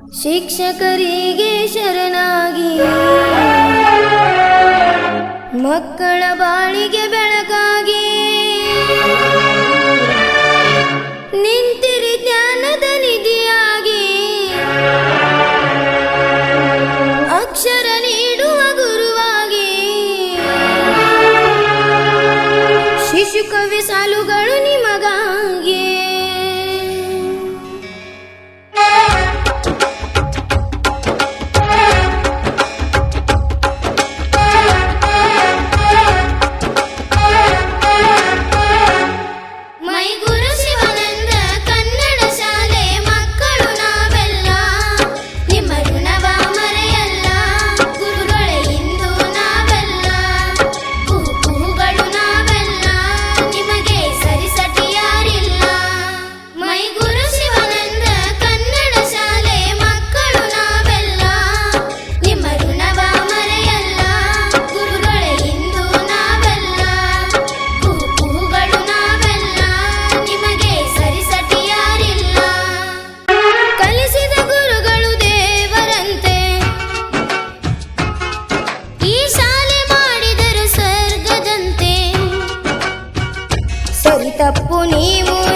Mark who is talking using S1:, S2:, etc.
S1: ಶಿಕ್ಷಕರಿಗೆ ಶರಣಾಗಿ. ಮಕ್ಕಳ ಬಾಳಿಗೆ తప్పు నీవు.